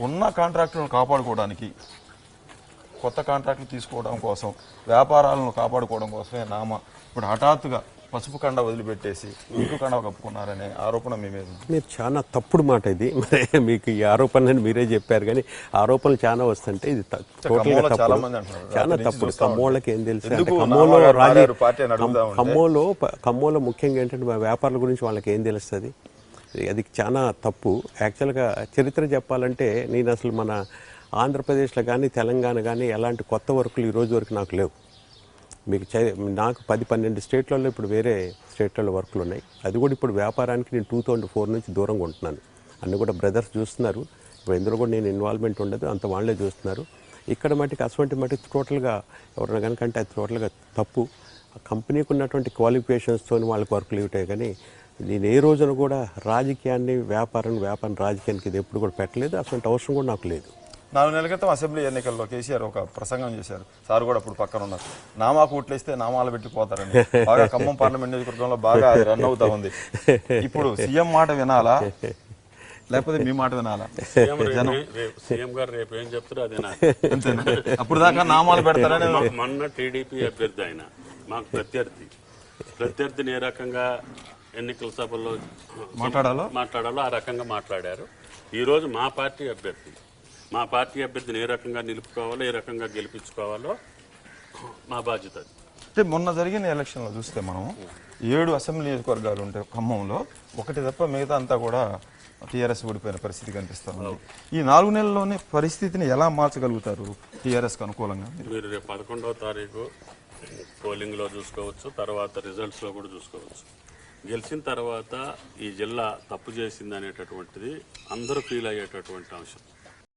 ఉన్న కాంట్రాక్టులను కాపాడుకోవడానికి కొత్త కాంట్రాక్టులు తీసుకోవడం కోసం వ్యాపారాలను కాపాడుకోవడం కోసమే నామ ఇప్పుడు హఠాత్తుగా పసుపు కండ వదిలిపెట్టేసి ఇంకు కండ కప్పుకున్నారనే ఆరోపణ మీ మీద. మీరు చాలా తప్పుడు మాట ఇది. మరి మీకు ఈ ఆరోపణలని మీరే చెప్పారు కానీ ఆరోపణలు చాలా వస్తుంటే ఇది చాలా తప్పుడు. ఖమ్మోళ్ళకి ఏం తెలుసు నాన్నగారు రాజీ ప- ఖమ్మంలో ముఖ్యంగా ఏంటంటే మా వ్యాపారాల గురించి వాళ్ళకి ఏం తెలుస్తుంది? అది చాలా తప్పు. యాక్చువల్గా చరిత్ర చెప్పాలంటే నేను అసలు మన ఆంధ్రప్రదేశ్లో కానీ తెలంగాణ కానీ ఎలాంటి కొత్త వర్కులు ఈరోజు వరకు నాకు లేవు. మీకు నాకు పది పన్నెండు స్టేట్లలో ఇప్పుడు వేరే స్టేట్లలో వర్కులు ఉన్నాయి. అది కూడా ఇప్పుడు వ్యాపారానికి నేను టూ థౌజండ్ ఫోర్ నుంచి దూరంగా ఉంటున్నాను. అన్ని కూడా బ్రదర్స్ చూస్తున్నారు. ఇప్పుడు ఇందులో కూడా నేను ఇన్వాల్వ్మెంట్ ఉండదు అంత వాళ్ళే చూస్తున్నారు. ఇక్కడ మటుకు అటువంటి మటుకు టోటల్గా ఎవరైనా కనుక అంటే అది టోటల్గా తప్పు. కంపెనీకి ఉన్నటువంటి క్వాలిఫికేషన్స్తో వాళ్ళకి వర్కులు ఇవ్వటాయి కానీ నేను ఏ రోజున కూడా రాజకీయాన్ని వ్యాపారం వ్యాపారం రాజకీయానికి ఇది ఎప్పుడు కూడా పెట్టలేదు. అటువంటి అవసరం కూడా నాకు లేదు. నాలుగు నెలల క్రితం అసెంబ్లీ ఎన్నికల్లో కేసీఆర్ ఒక ప్రసంగం చేశారు. సార్ కూడా అప్పుడు పక్కన ఉన్నారు. నామాకు ఓట్లేస్తే నామాలు పెట్టి పోతారని బాగా ఖమ్మం పార్లమెంట్ నియోజకవర్గంలో బాగా రన్ అవుతా ఉంది. ఇప్పుడు సీఎం మాట వినాలా? లేకపోతే మీ మాట వినాలా? సీఎం గారు రేపు ఏం చెప్తారో అదే అప్పుడు దాకా నామాలు పెడతారని మొన్న టీడీపీ అభ్యర్థి ఆయన. మాకు ప్రత్యర్థి. ప్రత్యర్థిని ఏ రకంగా ఎన్నికల సభలో మాట్లాడాలో? మాట్లాడాలో ఆ రకంగా మాట్లాడారు. ఈ రోజు మా పార్టీ అభ్యర్థి. మా పార్టీ అభ్యర్థిని ఏ రకంగా నిలుపుకోవాలో ఏ రకంగా గెలిపించుకోవాలో మా బాధ్యత. అంటే మొన్న జరిగిన ఎలక్షన్లో చూస్తే మనం ఏడు అసెంబ్లీ నియోజకవర్గాలు ఉంటాయి ఖమ్మంలో ఒకటి తప్ప మిగతా అంతా కూడా టీఆర్ఎస్ ఓడిపోయిన పరిస్థితి కనిపిస్తుంది ఈ నాలుగు నెలల్లోనే పరిస్థితిని ఎలా మార్చగలుగుతారు టీఆర్ఎస్కి అనుకూలంగా? మీరు రేపు పదకొండవ తారీఖు పోలింగ్లో చూసుకోవచ్చు తర్వాత రిజల్ట్స్లో కూడా చూసుకోవచ్చు. గెలిచిన తర్వాత ఈ జిల్లా తప్పు చేసింది అనేటటువంటిది అందరూ ఫీల్ అయ్యేటటువంటి అంశం.